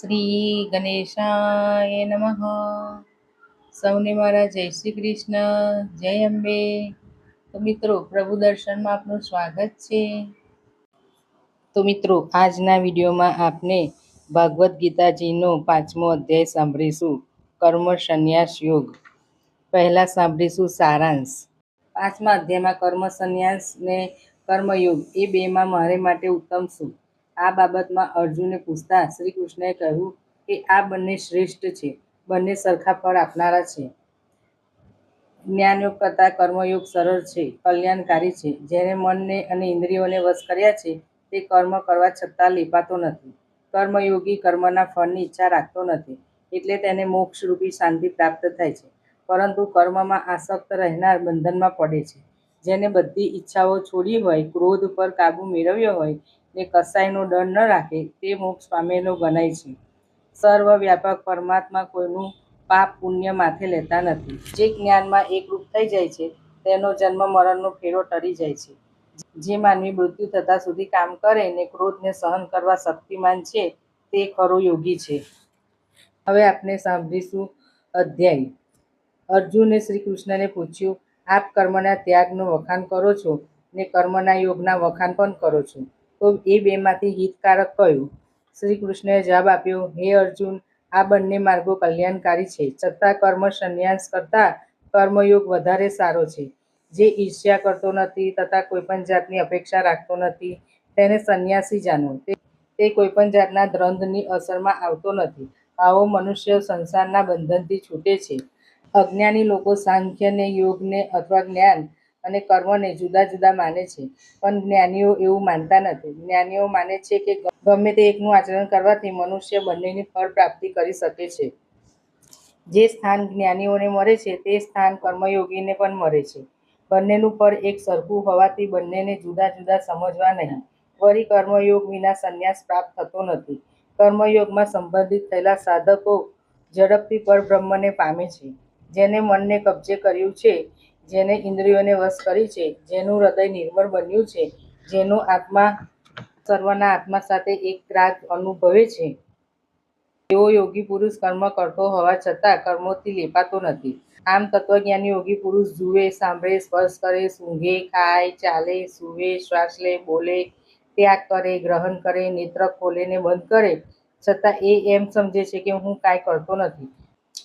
શ્રી ગણેશાય નમઃ. સૌને મારા જય શ્રી કૃષ્ણ, જય અંબે. તો મિત્રો, પ્રભુ દર્શનમાં આપનું સ્વાગત છે. તો મિત્રો, આજના વિડીયોમાં આપને ભાગવદ્ ગીતાજીનો પાંચમો અધ્યાય સાંભળીશું. કર્મ, સંન્યાસ, યોગ. પહેલાં સાંભળીશું સારાંશ. પાંચમા અધ્યાયમાં કર્મ, સંન્યાસ ને કર્મયોગ. એ બેમાં મારે માટે ઉત્તમ શું? આ બાબતમાં અર્જુને પૂછતા શ્રી કૃષ્ણએ કહ્યું કે આ બંને શ્રેષ્ઠ છે, બંને સરખા ફળ આપનારા છે. જ્ઞાનયોગ કરતાં કર્મયોગ સરળ છે, કલ્યાણકારી છે. જેને મનને અને ઇન્દ્રિયોને વશ કર્યા છે, તે કર્મ કરવા છતાં લેપાતો નથી. કર્મયોગી કર્મના ફળની ઈચ્છા રાખતો નથી, એટલે તેને મોક્ષરૂપી શાંતિ પ્રાપ્ત થાય છે. પરંતુ કર્મમાં આસક્ત રહેનાર બંધનમાં પડે છે. જેને બધી ઈચ્છાઓ છોડી હોય, ક્રોધ પર કાબુ મેળવ્યો હોય ને કસાયનો ડર ન રાખે તે મોક્ષ પામેલો ગણાય છે. સર્વવ્યાપક પરમાત્મા કોઈનું પાપ પુણ્ય માથે લેતા નથી. જે જ્ઞાનમાં એકરૂપ થઈ જાય છે, તેનો જન્મ મરણનો ફેરો ટળી જાય છે. જે માનવી મૃત્યુ થતા સુધી કામ કરે ને ક્રોધને સહન કરવા શક્તિમાન છે, તે ખરો યોગી છે. હવે આપણે સાંભળીશું અધ્યાય. અર્જુને શ્રી કૃષ્ણને પૂછ્યું, આપ કર્મના ત્યાગનું વખાણ કરો છો ને કર્મના યોગના વખાણ પણ કરો છો? તો એ બેમાંથી હિતકારક કયું? શ્રી કૃષ્ણએ જવાબ આપ્યો, હે અર્જુન, આ બંને માર્ગો કલ્યાણકારી છે. છતાં કર્મ સંન્યાસ કરતાં કર્મયોગ વધારે સારો છે. જે ઈર્ષ્યા કરતો નથી તથા કોઈપણ જાતની અપેક્ષા રાખતો નથી, તેને સંન્યાસી જાણો. તે કોઈપણ જાતના દ્રંધની અસરમાં આવતો નથી. આવો મનુષ્ય સંસારના બંધનથી છૂટે છે. અજ્ઞાની લોકો સાંખ્યને, યોગને અથવા જ્ઞાન અને કર્મને જુદા જુદા માને છે. પણ જ્ઞાનીઓ એવું માનતા નથી. જ્ઞાનીઓ માને છે કે ગમે તે એકનું આચરણ કરવાથી મનુષ્ય બંનેની ફળ પ્રાપ્તિ કરી શકે છે. જે સ્થાન જ્ઞાનીઓને મળે છે, તે સ્થાન કર્મયોગીને પણ મળે છે. બંનેનું ફળ એક સરખું હોવાથી બંનેને જુદા જુદા સમજવા નહીં. વળી કર્મયોગ વિના સંન્યાસ પ્રાપ્ત થતો નથી. કર્મયોગમાં સંબંધિત થયેલા સાધકો ઝડપથી પરબ્રહ્મને પામે છે. જેને મનને કબજે કર્યું છે જેને ઇન્દ્રિયોને વશ કરી છે, જેનું હૃદય નિર્મળ બન્યું છે, જેનો આત્મા, સર્વના આત્મા સાથે એક રાગ અનુભવે છે. એવો યોગી પુરુષ કર્મ કરતો હોવા છતાં કર્મોથી લેપાતો નથી. આમ તત્વજ્ઞાની યોગી પુરુષ જુએ, સાંભળે, સ્પર્શ કરે, સૂંઘે, ખાય, ચાલે, સૂવે, શ્વાસ લે, બોલે, ત્યાગ કરે, ગ્રહણ કરે, નેત્ર ખોલે ને બંધ કરે. છતાં એ એમ સમજે છે કે હું કાંઈ કરતો નથી.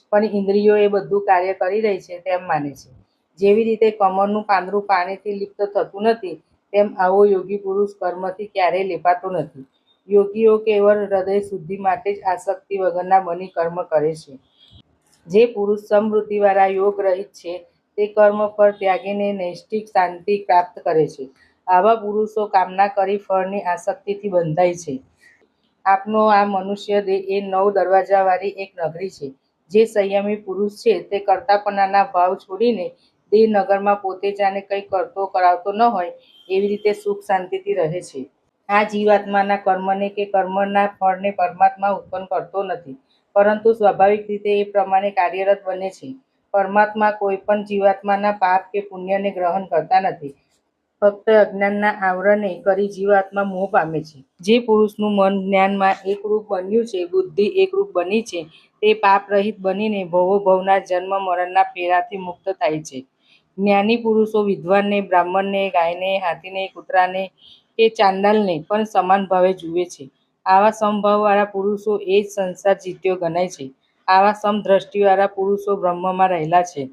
પણ ઇન્દ્રિયો એ બધું કાર્ય કરી રહી છે તેમ માને છે. જેવી રીતે કમળનું પાંદડું પાણીથી લિપ્ત થતું નથી, તેમ આવો યોગી પુરુષ કર્મથી ક્યારેય લેપાતો નથી. યોગીઓ કેવળ હૃદય શુદ્ધિ માટે જ આસક્તિ વગરના બની કર્મ કરે છે. જે પુરુષ સમૃદ્ધિવાળા યોગ રહિત છે, તે કર્મ પર ત્યાગીને નૈષ્ઠિક શાંતિ પ્રાપ્ત કરે છે. આવા પુરુષો કામના કરી ફળની આસક્તિથી બંધાય છે. આપનો આ મનુષ્ય દેહ એ નવ દરવાજાવાળી એક નગરી છે. જે સંયમી પુરુષ છે, તે કરતાપણાના ભાવ છોડીને દેહ નગરમાં પોતે જાણે કંઈ કરતો કરાવતો ન હોય, એવી રીતે સુખ શાંતિથી રહે છે. આ જીવાત્માના કર્મને કે કર્મના ફળને પરમાત્મા ઉત્પન્ન કરતો નથી, પરંતુ સ્વાભાવિક રીતે એ પ્રમાણે કાર્યરત બને છે. પરમાત્મા કોઈ પણ જીવાત્માના પાપ કે પુણ્યને ગ્રહણ કરતા નથી. ફક્ત અજ્ઞાનના આવરણે કરી જીવાત્મા મોહ પામે છે. જે પુરુષનું મન જ્ઞાનમાં એકરૂપ બન્યું છે, બુદ્ધિ એકરૂપ બની છે, તે પાપરહિત બનીને ભવો ભવના જન્મ મરણના ફેરાથી મુક્ત થાય છે. જ્ઞાની પુરુષો વિદ્વાનને, બ્રાહ્મણને, ગાયને, હાથીને, કૂતરાને કે ચાંદલને પણ સમાન ભાવે જુએ છે. આવા સમભાવવાળા પુરુષો એ જ સંસાર જીત્યો ગણાય છે. આવા સમદ્રષ્ટિવાળા પુરુષો બ્રહ્મમાં રહેલા છે.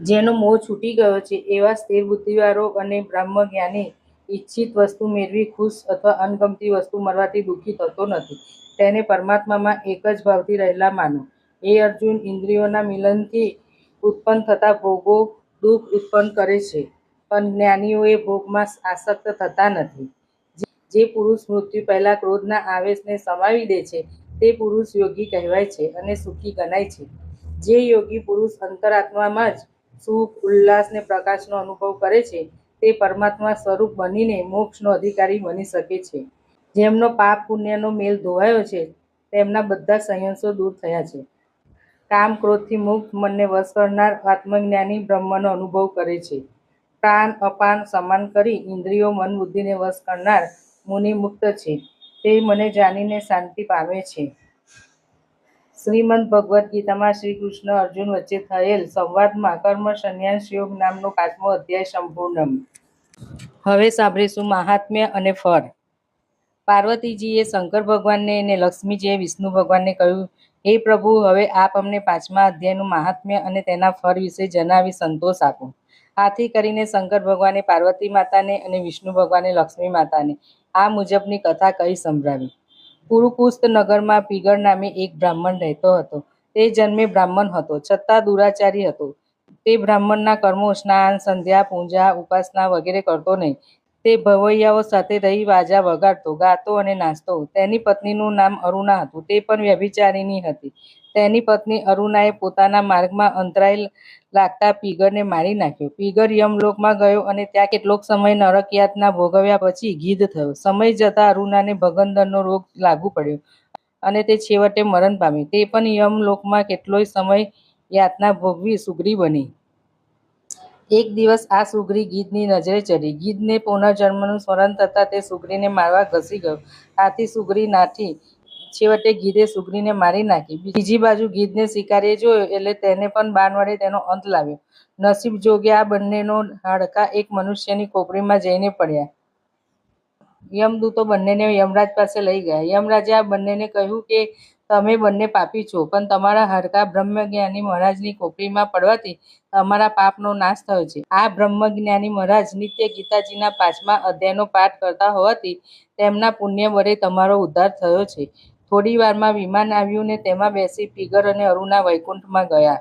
જેનો મોહ છૂટી ગયો છે, એવા સ્થિર બુદ્ધિવાળો અને બ્રહ્મ જ્ઞાની ઈચ્છિત વસ્તુ મેળવી ખુશ અથવા અનગમતી વસ્તુ મળવાથી દુઃખી થતો નથી. તેને પરમાત્મામાં એક જ ભાવથી રહેલા માનો. એ અર્જુન ઇન્દ્રિયોના મિલનથી ઉત્પન્ન થતા ભોગો દુઃખ ઉત્પન્ન કરે છે, પણ જ્ઞાનીઓએ ભોગમાં આસક્ત થતા નથી. જે પુરુષ મૃત્યુ પહેલા ક્રોધના આવેશને સમાવી દે છે, તે પુરુષ યોગી કહેવાય છે અને સુખી ગણાય છે. જે યોગી પુરુષ અંતરાત્મામાં જ સુખ, ઉલ્લાસ ને પ્રકાશનો અનુભવ કરે છે, તે પરમાત્મા સ્વરૂપ બનીને મોક્ષનો અધિકારી બની શકે છે. જેમનો પાપ પુણ્યનો મેલ ધોવાયો છે, તેમના બધા સંયંસો દૂર થયા છે. કામ ક્રોધથી મુક્ત મનને વશ કરનાર આત્મજ્ઞાની બ્રહ્મનો અનુભવ કરે છે. પ્રાણ, અપાન, સમાન કરી ઇન્દ્રિયો, મન, બુદ્ધિને વશ કરનાર મુનિ મુક્ત છે. તે મને જાણીને શાંતિ પામે છે. શ્રીમદ ભગવદ્ ગીતામાં શ્રી કૃષ્ણ અર્જુન વચ્ચે થયેલ સંવાદમાં કર્મ સંન્યાસ યોગ નામનો પાંચમો અધ્યાય સંપૂર્ણ. હવે સાંભળીશું મહાત્મ્ય અને ફળ. પાર્વતીજીએ શંકર ભગવાનને અને લક્ષ્મીજીએ વિષ્ણુ ભગવાનને કહ્યું હે પ્રભુ, હવે આપ અમને પાંચમા અધ્યાયનું મહાત્મ્ય અને તેના ફળ વિશે જણાવી સંતોષ આપો. આથી કરીને શંકર ભગવાને પાર્વતી માતાને અને વિષ્ણુ ભગવાને લક્ષ્મી માતાને આ મુજબની કથા કહી સંભળાવી. પુરુકુસ્ત નગરમાં પીગળ નામે એક બ્રાહ્મણ રહેતો હતો. તે જન્મે બ્રાહ્મણ હતો, છતાં દુરાચારી હતો. તે બ્રાહ્મણના કર્મો, સ્નાન, સંધ્યા, પૂજા, ઉપાસના વગેરે કરતો નહીં. તે ભવૈયાઓ સાથે રહી વાજા વગાડતો, ગાતો અને નાચતો. તેની પત્નીનું નામ અરુણા હતું. તે પણ વ્યભિચારીની હતી. તેની પત્ની અરુણાએ પોતાના માર્ગમાં અંતરાય લાગતા પીગરને મારી નાખ્યો. પીગર યમલોકમાં ગયો અને ત્યાં કેટલોક સમય નરક યાતના ભોગવ્યા પછી ગીધ થયો. સમય જતાં અરુણાને ભગંદરનો રોગ લાગુ પડ્યો અને તે છેવટે મરણ પામી તે પણ યમલોકમાં કેટલોય સમય યાતના ભોગવી સુગ્રી બની. એક દિવસ આ સુગ્રી ગીધની નજરે ચડી ગીધને પુનર્જન્મનું સ્મરણ થતાં તે સુગ્રીને મારવા ઘસી ગયો. આથી સુગ્રી નાઠી. છેવટે ગીધે સુગ્રીને મારી નાખી. બીજી બાજુ ગીધને શિકારીએ જોયો એટલે તેને પણ બાણ વડે તેનો અંત લાવ્યો. નસીબ જોગે આ બંનેનો હાડકાં એક મનુષ્યની ખોપડીમાં જઈને પડ્યા. યમદૂતો બંનેને યમરાજ પાસે લઈ ગયા. યમરાજે આ બંનેને કહ્યું કે, તમે બંને પાપી છો, પણ તમારા હરકા બ્રહ્મજ્ઞાની મહારાજની ખોપડીમાં પડવાથી તમારા પાપનો નાશ થયો છે. આ બ્રહ્મજ્ઞાની મહારાજ નિત્ય ગીતાજીના પાંચમા અધ્યાયનો પાઠ કરતા હોવાથી તેમના પુણ્ય વડે તમારો ઉદ્ધાર થયો છે. થોડી વારમાં વિમાન આવ્યું ને તેમાં બેસી પીગર અને અરુણા વૈકુંઠમાં ગયા.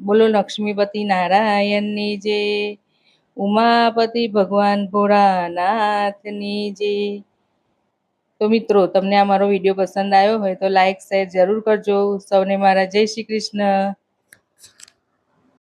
બોલો, લક્ષ્મીપતિ નારાયણની જય ઉમાપતિ ભગવાન ભોળાનાથની જે. તો મિત્રો, તમને આ મારો વીડિયો પસંદ આવ્યો હોય તો લાઈક શેર જરૂર કરજો. સૌને મારા જય શ્રી કૃષ્ણ.